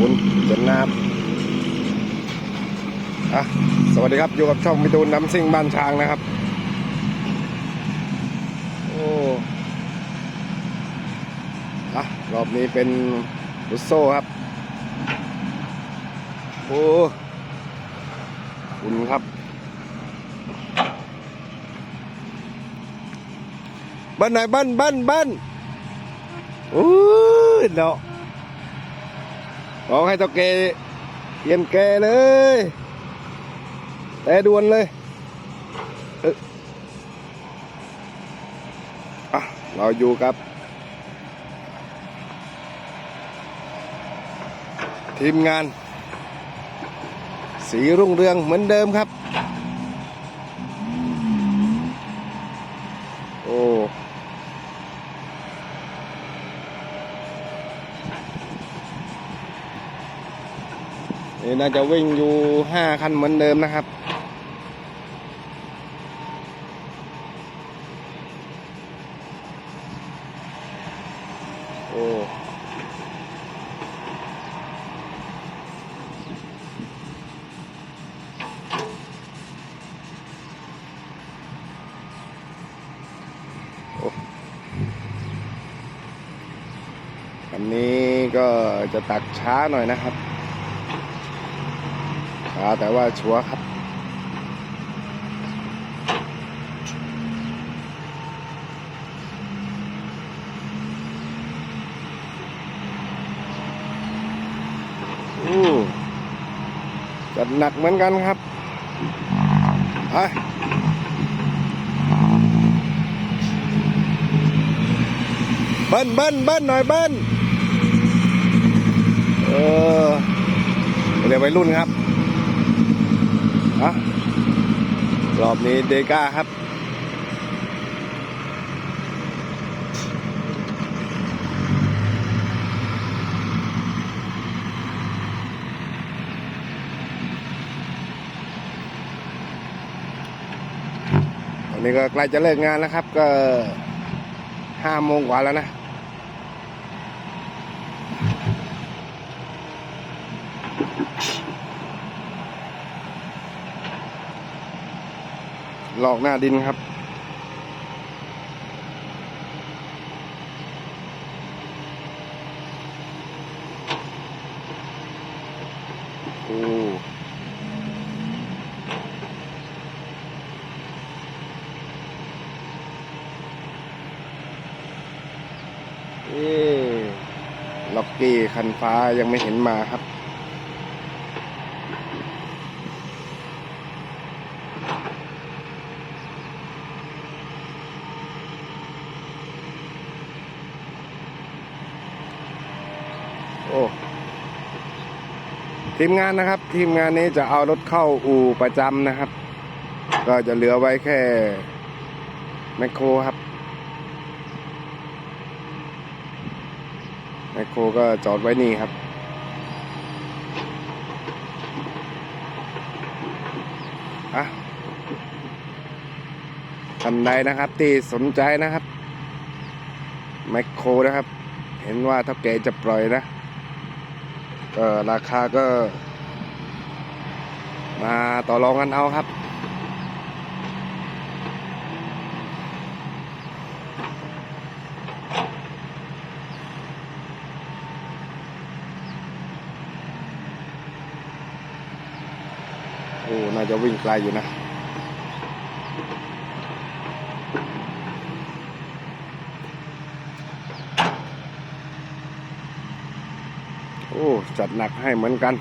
คุณเจนนาบอะสวัสดีครับอยู่กับช่องมิตูนน้ำซิ่งบ้านช้างนะครับ โอ้อะรอบนี้เป็นบุสโซ่ครับ โอ้คุณครับ บ้านไหนบ้านบ้านบ้านโอ้ยเนาะ บอกให้เจ้าเกเยียนแกเลย แต่ด่วนเลยเอ๊ะอะเราอยู่ครับ ทีมงาน สีรุ่งเรืองเหมือนเดิมครับ นี่น่าจะวิ่งอยู่ห้าคันเหมือนเดิมนะครับ โอ้อันนี้ก็จะตักช้าหน่อยนะครับ ช้าแต่ว่าชัวร์ครับอืจัดหนักเหมือนกันครับไปเบิ้ลเบิ้ลเบิ้ลหน่อยเบิ้ลเออเดี๋ยวไปรุ่นครับ อะรอบนี้เดก้าครับ ตอนนี้ก็ใกล้จะเลิกงานแล้วครับ ก็ห้าโมงกว่าแล้วนะ หลอกหน้าดินครับ โอ้เอ๊ล็อกกี้คันฟ้ายังไม่เห็นมาครับ ทีมงานนะครับ ทีมงานนี้จะเอารถเข้าอู่ประจำนะครับ ก็จะเหลือไว้แค่แมคโครครับแมคโครก็จอดไว้นี่ครับ อะท่านใดนะครับ ที่สนใจนะครับแมคโครนะครับ เห็นว่าเท่าแกจะปล่อยนะ ก็ราคาก็ มาต่อรองกันเอาครับ โอ้ น่าจะวิ่งไกลอยู่นะ จัดหนักให้เหมือนกัน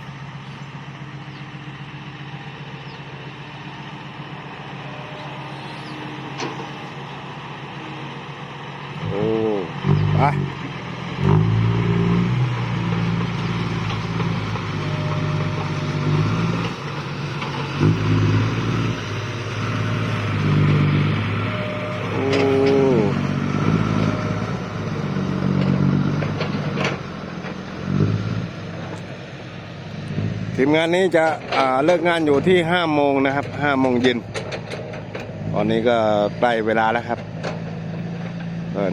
โอ้ไป ทีมงานนี้จะเลิกงานอยู่ที่ห้าโมงนะครับห้าโมงเย็นตอนนี้ก็ใกล้เวลาแล้วครับ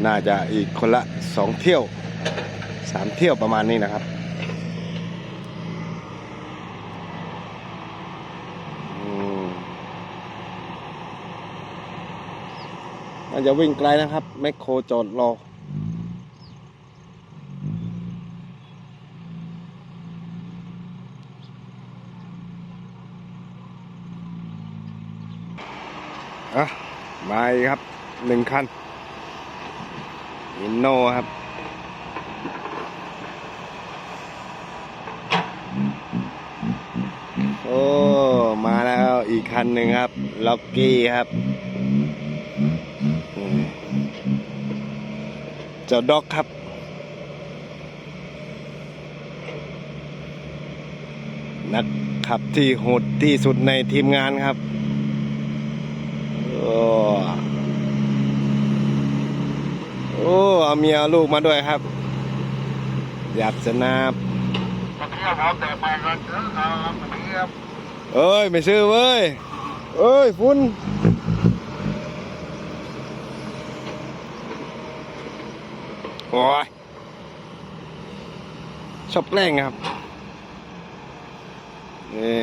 น่าจะอีกคนละสองเที่ยวสามเที่ยวประมาณนี้นะครับน่าจะวิ่งไกลนะครับแมคโครจอดรอ อะมาอีกครับหนึ่งคันอินโนครับ โอ้ มาแล้วอีกคันหนึ่งครับ ล็อกกี้ครับ เจ้าด็อกครับนักขับที่โหดที่สุดในทีมงานครับ โอ้โอ้เอาเมียเอาลูกมาด้วยครับ อยากสนาบตอนนี้เราแต่ไปกันเถอะครับตอนนี้ครับเอ้ย ไม่ซื้อเว้ย เอ้ย ฟุ้นโอ้ยชอบแกล้งครับนี่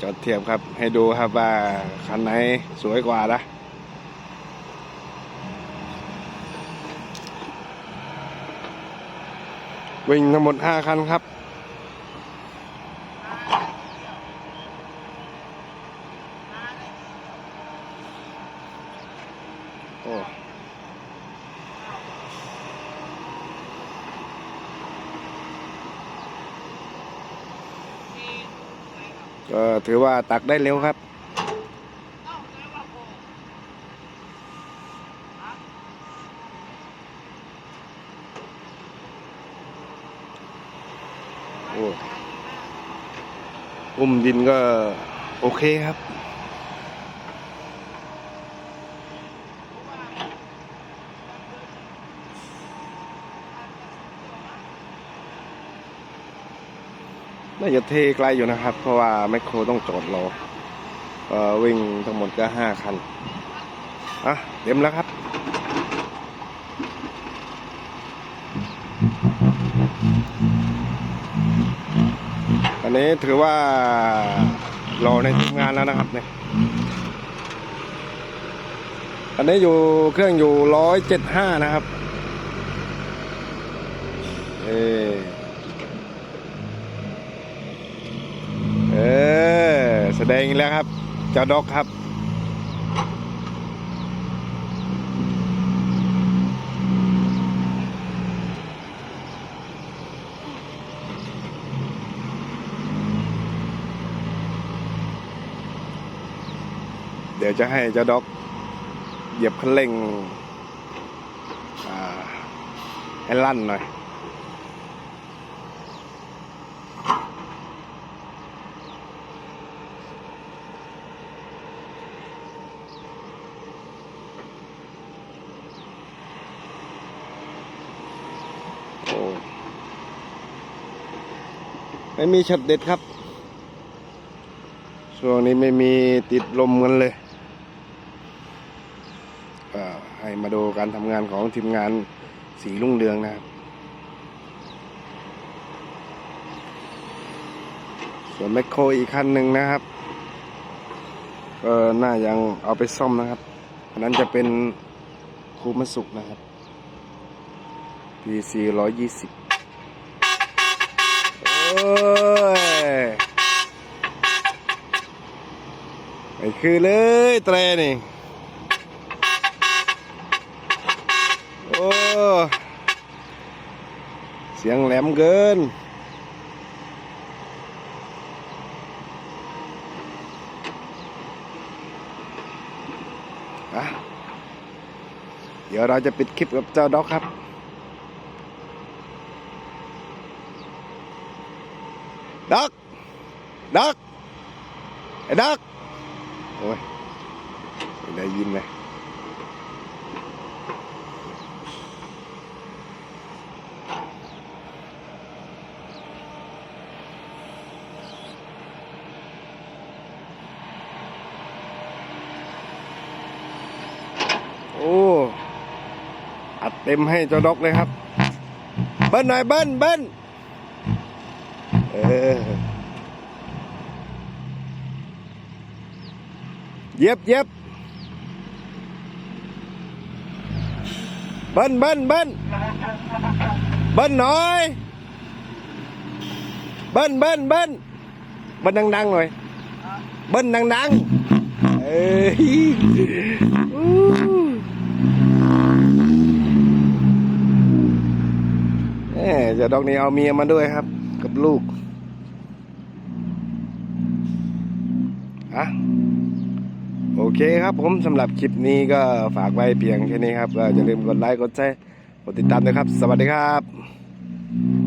จอดเทียบครับให้ดูครับว่าคันไหนสวยกว่านะ วิ่งทั้งหมดห้าคันครับ โอ้ก็ถือว่าตักได้เร็วครับ อุ้มดินก็โอเคครับน่าจะเทไกลอยู่นะครับ เพราะว่าแมคโครต้องจอดรอเอ่อวิ่งทั้งหมดก็ห้าคัน อะเต็มแล้วครับ นี้ถือว่ารอในทีมงานแล้วนะครับเนี่ยอันนี้อยู่เครื่องอยู่ร้อยเจ็ดห้านะครับเออเออแสดงอีกแล้วครับเจ้าดอกครับ เดี๋ยวจะให้เจ้าด็อกเหยียบคันเร่งอ่าให้ลั่นหน่อย โอ้ไม่มีช็อตเด็ดครับ ช่วงนี้ไม่มีติดลมกันเลยก็ให้ มาดูการทำงานของทีมงานสีรุ่งเรืองนะครับ ส่วนแมคโครอีกคันหนึ่งนะครับก็น่ายังเอาไปซ่อมนะครับอันนั้นจะเป็นคูมันสุกนะครับ PC ร้อยยี่สิบโอ้ยไม่คือเลยแตรนี่ โอ้ เสียงแหลมเกินอะเดี๋ยวเราจะปิดคลิปกับเจ้าด็อกครับดักดักไอ้ดักโอ้ย ไม่ได้ยินเลย โอ้ อัด เต็มให้เจ้าด็อกเลยครับ เบิ้ลหน่อยเบิ้ลเบิ้ลเออเย็บเย็บเบิ้ลเบิ้ลเบิ้ลเบิ้ลหน่อย เบิ้ลเบิ้ลเบิ้ลเบิ้ลดังๆหน่อย เบิ้ลดังๆเอ้ย เจ้าดอกนี้เอาเมียมาด้วยครับ กับลูกอะโอเคครับผมสำหรับคลิปนี้ก็ฝากไว้เพียงแค่นี้ครับก็อย่าลืมกดไลค์กดแชร์กดติดตามนะครับ สวัสดีครับ